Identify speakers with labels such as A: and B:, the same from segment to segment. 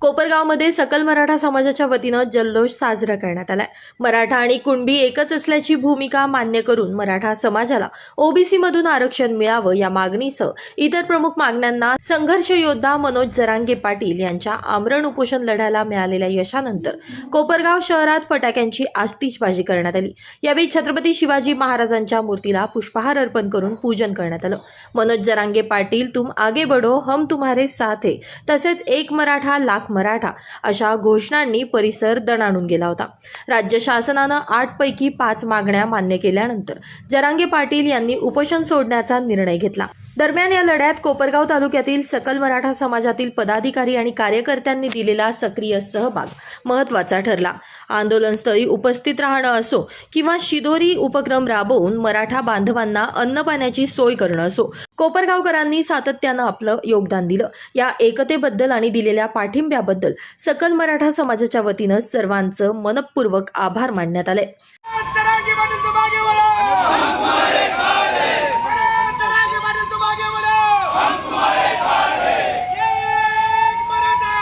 A: कोपरगावमध्ये सकल मराठा समाजाच्या वतीनं जल्लोष साजरा करण्यात आलाय. मराठा आणि कुणबी एकच असल्याची भूमिका मान्य करून मराठा समाजाला ओबीसी मधून आरक्षण मिळावं या मागणीसह इतर प्रमुख मागण्यांना संघर्ष योद्धा मनोज जरांगे पाटील यांच्या आमरण उपोषण लढ्याला मिळालेल्या यशानंतर कोपरगाव शहरात फटाक्यांची आतिषबाजी करण्यात आली. यावेळी छत्रपती शिवाजी महाराजांच्या मूर्तीला पुष्पहार अर्पण करून पूजन करण्यात आलं. मनोज जरांगे पाटील तुम आगे बढो हम तुम्हारे साथ है. तसेच एक मराठा लाख मराठा अशा घोषणांनी परिसर दणाणून गेला होता. राज्य शासनानं आठपैकी पाच मागण्या मान्य केल्यानंतर जरांगे पाटील यांनी उपोषण सोडण्याचा निर्णय घेतला. दरम्यान या लढ्यात कोपरगाव तालुक्यातील सकल मराठा समाजातील पदाधिकारी आणि कार्यकर्त्यांनी दिलेला सक्रिय सहभाग महत्त्वाचा ठरला. आंदोलनस्थळी उपस्थित राहणं असो किंवा शिदोरी उपक्रम राबवून मराठा बांधवांना अन्न पाण्याची सोय करणं असो कोपरगावकरांनी सातत्यानं आपलं योगदान दिलं. या एकतेबद्दल आणि दिलेल्या पाठिंब्याबद्दल सकल मराठा समाजाच्या वतीनं सर्वांचं मनपूर्वक आभार मानण्यात आले
B: तरागी पाटील तुम आगे बढ़ो हम तुम्हारे साथ हैं तरागी पाटील तुम आगे बढ़ो हम तुम्हारे साथ हैं एक मराठा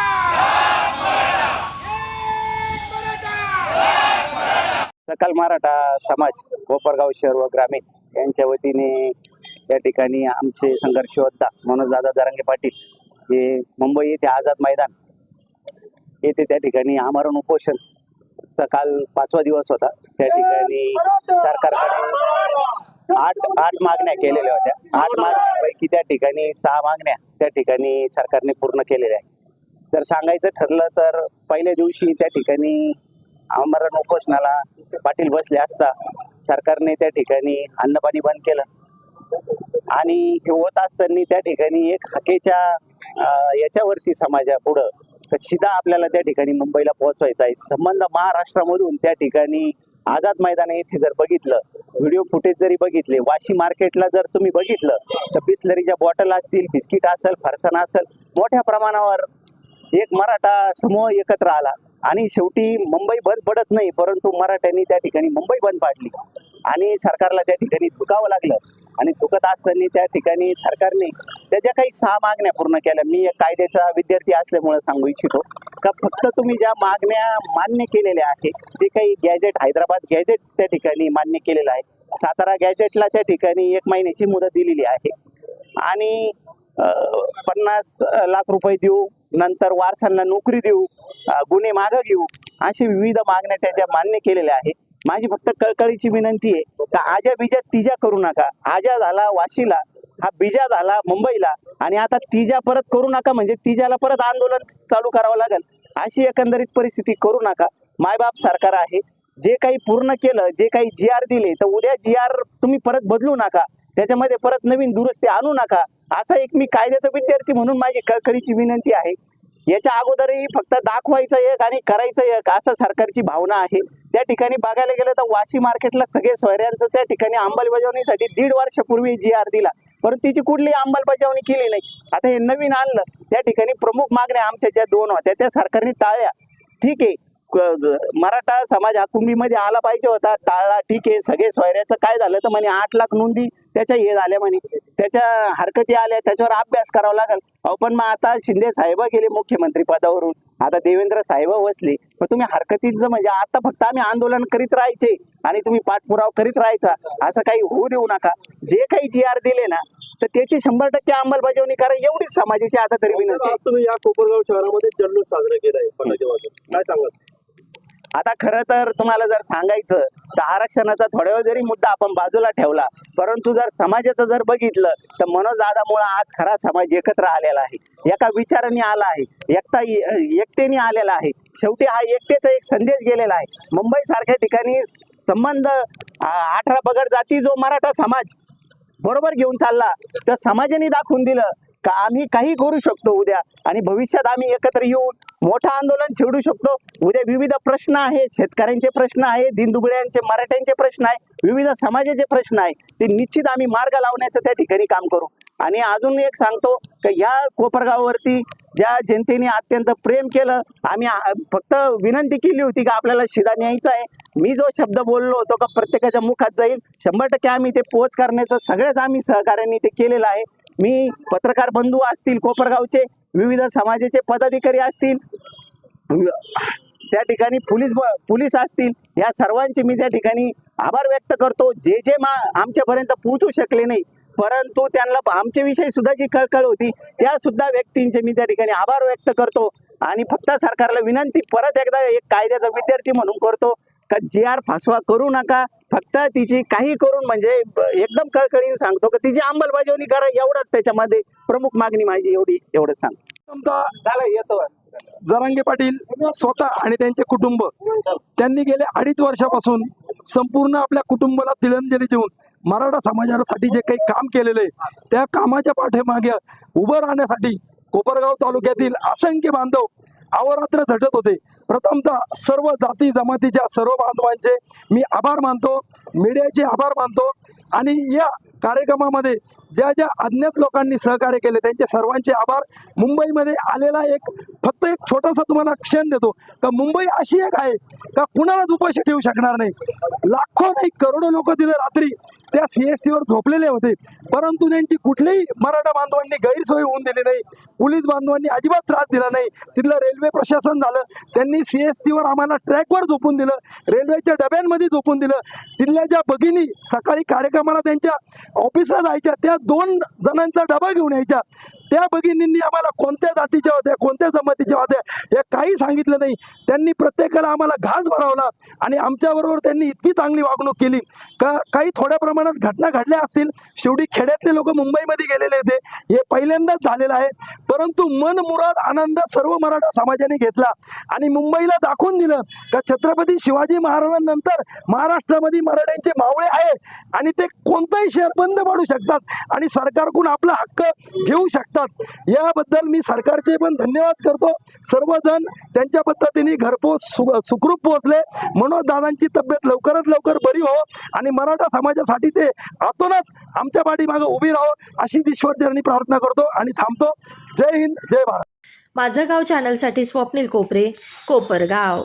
B: एक मराठा
C: सकल मराठा समाज कोपरगाव शहर व ग्रामीण यांच्या वतीने या ठिकाणी आमचे संघर्ष योद्धा मनोजदादा जरांगे पाटील हे मुंबई येथे आझाद मैदान येथे त्या ठिकाणी आमरण उपोषण काल पाचवा दिवस होता. त्या ठिकाणी सरकारकडे आठ आठ मागण्या केलेल्या होत्या. आठ मागण्यापैकी त्या ठिकाणी सहा मागण्या त्या ठिकाणी सरकारने पूर्ण केलेल्या आहेत. जर सांगायचं ठरलं तर पहिल्या दिवशी त्या ठिकाणी आमरण उपोषणाला पाटील बसले असता सरकारने त्या ठिकाणी अन्नपाणी बंद केलं. आणि हे होत असताना त्या ठिकाणी एक हकेच्या याच्यावरती समाजापुढं तर सीधा आपल्याला त्या ठिकाणी मुंबईला पोहोचवायचा आहे. संबंध महाराष्ट्रामधून त्या ठिकाणी आझाद मैदान येथे जर बघितलं व्हिडिओ फुटेज जरी बघितले वाशी मार्केटला जर तुम्ही बघितलं तर बिस्लरीच्या बॉटल असतील बिस्किट असेल फरसाण असेल मोठ्या प्रमाणावर एक मराठा समूह एकत्र आला. आणि शेवटी मुंबई बंद पडत नाही परंतु मराठ्यांनी त्या ठिकाणी मुंबई बंद पाडली. आणि सरकारला त्या ठिकाणी झुकावं लागलं. आणि झुकत असताना त्या ठिकाणी सरकारने त्याच्या काही सहा मागण्या पूर्ण केल्या मी एक कायद्याचा विद्यार्थी असल्यामुळे सांगू इच्छितो. का फक्त तुम्ही ज्या मागण्या मान्य केलेल्या आहेत जे काही गॅजेट हैदराबाद गॅजेट त्या ठिकाणी मान्य केलेलं आहे सातारा गॅजेटला त्या ठिकाणी एक महिन्याची मुदत दिलेली आहे. आणि पन्नास लाख रुपये देऊ नंतर वारसांना नोकरी देऊ गुन्हे मागं घेऊ. अशी विविध मागण्या त्याच्या मान्य केलेल्या आहेत. माझी फक्त कळकळीची विनंती आहे का आजा बिजा तिजा करू नका. आजा झाला वाशीला हा बिजा झाला मुंबईला आणि आता तिजा परत करू नका म्हणजे तिजाला परत आंदोलन चालू करावं लागेल. अशी एकंदरीत परिस्थिती करू नका. मायबाप सरकार आहे. जे काही पूर्ण केलं जे काही जी आर दिले तर उद्या जी आर तुम्ही परत बदलू नका. त्याच्यामध्ये परत नवीन दुरुस्ती आणू नका. असा एक मी कायद्याचा विद्यार्थी म्हणून माझी कळकळीची विनंती आहे. याच्या अगोदरही फक्त दाखवायचं एक आणि करायचं एक असं सरकारची भावना आहे. त्या ठिकाणी बघायला गेलं तर वाशी मार्केटला सगळे सोयऱ्यांचं त्या ठिकाणी अंमलबजावणीसाठी दीड वर्षापूर्वी जी आर दिला परंतु तिची कुठली अंमलबजावणी केली नाही. आता हे नवीन आणलं त्या ठिकाणी प्रमुख मागण्या आमच्या ज्या दोन होत्या त्या सरकारने टाळल्या. ठीक आहे. मराठा समाज हा कुंभीमध्ये आला पाहिजे होता टाळला. ठीक आहे. सगळे सोयऱ्याचं काय झालं तर म्हणे आठ लाख नोंदी त्याच्या हे झाल्या म्हणे. त्याच्या हरकती आल्या त्याच्यावर अभ्यास करावा लागेल. अहो पण मग आता शिंदे साहेब गेले मुख्यमंत्री पदावरून. आता देवेंद्र साहेब बसले पण तुम्ही हरकतींचं म्हणजे आता फक्त आम्ही आंदोलन करीत राहायचे आणि तुम्ही पाठपुरावा करीत राहायचा असं काही होऊ देऊ नका. जे काही जी आर दिले ना तर त्याची शंभर टक्के अंमलबजावणी करा. एवढीच समाजाची आता तरी विनंती
D: तुम्ही या कोपरगाव शहरामध्ये जल्लोष साजरा केलाय आहे काय सांगत
C: आता खरं तर तुम्हाला जर सांगायचं तर आरक्षणाचा थोड्या वेळ जरी मुद्दा आपण बाजूला ठेवला परंतु जर समाजाचं जर बघितलं तर मनोज दादामुळे आज खरा समाज एकत्र आलेला आहे. एका विचाराने आला आहे. एकता एकतेने आलेला आहे. शेवटी हा एकतेचा एक संदेश गेलेला आहे. मुंबई सारख्या ठिकाणी संबंध आठरा अठरा पगड जाती जो मराठा समाज बरोबर घेऊन चालला तर समाजाने दाखवून दिलं का आम्ही काही करू शकतो उद्या? आणि भविष्यात आम्ही एकत्र येऊन मोठं आंदोलन छेडू शकतो. उद्या विविध प्रश्न आहेत. शेतकऱ्यांचे प्रश्न आहे दिनदुबळ्यांचे मराठ्यांचे प्रश्न आहे विविध समाजाचे प्रश्न आहे ते निश्चित आम्ही मार्ग लावण्याचं त्या ठिकाणी काम करू. आणि अजून एक सांगतो की या कोपरगाववरती ज्या जनतेने अत्यंत प्रेम केलं आम्ही फक्त विनंती केली होती की आपल्याला शिदा न्यायचा आहे. मी जो शब्द बोललो होतो का प्रत्येकाच्या मुखात जाईल. शंभर टक्के आम्ही ते पोच करण्याचं सगळ्याच आम्ही सहकार्याने ते केलेलं आहे. मी पत्रकार बंधू असतील कोपरगावचे विविध समाजाचे पदाधिकारी असतील त्या ठिकाणी पोलीस पोलीस असतील या सर्वांचे मी त्या ठिकाणी आभार व्यक्त करतो. जे जे मा आमच्यापर्यंत पोहोचू शकले नाही परंतु त्यांना आमच्याविषयी सुद्धा जी कळकळ होती त्या सुद्धा व्यक्तींचे मी त्या ठिकाणी आभार व्यक्त करतो. आणि फक्त सरकारला विनंती परत एकदा एक कायद्याचा विद्यार्थी म्हणून करतो. का जी आर फासवा करू नका. फक्त तिची काही करून म्हणजे एकदम कळकळीने सांगतो का तिची अंमलबजावणी करा एवढंच त्याच्यामध्ये. प्रमुख मागणी माझी एवढी एवढंच सांग
D: समजा
C: चालेल येतो.
D: जरांगे पाटील स्वतः आणि त्यांचे कुटुंब त्यांनी गेले अडीच वर्षापासून संपूर्ण आपल्या कुटुंबाला तिळंजली देऊन मराठा समाजासाठी जे काही काम केलेलं आहे त्या कामाच्या पाठीमागे उभं राहण्यासाठी कोपरगाव तालुक्यातील असंख्य बांधव अहोरात्र झटत होते. प्रथमतः सर्व जाती जमातीच्या सर्व बांधवांचे मी आभार मानतो. मीडियाचे आभार मानतो. आणि या कार्यक्रमामध्ये ज्या ज्या अज्ञात लोकांनी सहकार्य केले त्यांचे सर्वांचे आभार. मुंबईमध्ये आलेला एक फक्त एक छोटासा तुम्हाला क्षण देतो. का मुंबई अशी एक आहे का कुणालाच उपाशी ठेवू शकणार नाही? लाखो नाही करोडो लोक तिथे रात्री त्या सी एस टीवर झोपलेले होते. परंतु त्यांची कुठलीही मराठा बांधवांनी गैरसोय होऊन दिली नाही. पोलीस बांधवांनी अजिबात त्रास दिला नाही. तिथलं रेल्वे प्रशासन झालं. त्यांनी सी एस टीवर आम्हाला ट्रॅकवर झोपून दिलं. रेल्वेच्या डब्यांमध्ये झोपून दिलं. तिथल्या ज्या भगिनी सकाळी कार्यक्रमाला त्यांच्या ऑफिसला जायच्या त्या दोन जणांचा डबा घेऊन यायच्या. त्या भगिनींनी आम्हाला कोणत्या जातीच्या होत्या कोणत्या जमातीच्या होत्या हे काही सांगितलं नाही. त्यांनी प्रत्येकाला आम्हाला घास भरावला आणि आमच्याबरोबर त्यांनी इतकी चांगली वागणूक केली. का काही थोड्या प्रमाणात घटना घडल्या असतील शेवटी खेड्यातले लोक मुंबईमध्ये गेलेले होते हे पहिल्यांदाच झालेलं आहे. परंतु मन मुराद आनंद सर्व मराठा समाजाने घेतला आणि मुंबईला दाखवून दिलं का छत्रपती शिवाजी महाराजांनंतर महाराष्ट्रामध्ये मराठ्यांचे मावळे आहे आणि ते कोणताही शहर बंद पाडू शकतात आणि सरकारकडून आपला हक्क घेऊ शकतात. याबद्दल मी सरकारचे पण धन्यवाद करतो. सर्वजण त्यांच्या पद्धतीने घरपोच सु- सुखरूप पोहोचले. मनोज दादांची तब्येत लवकरात लवकर बरी हो आणि मराठा समाजासाठी ते आतोनात आमच्या पाठीमागे उभी राहो अशी ईश्वरचरणी प्रार्थना करतो आणि थांबतो. जय हिंद जय भारत.
A: माझं गाव चॅनलसाठी स्वप्नील कोपरे कोपरगाव.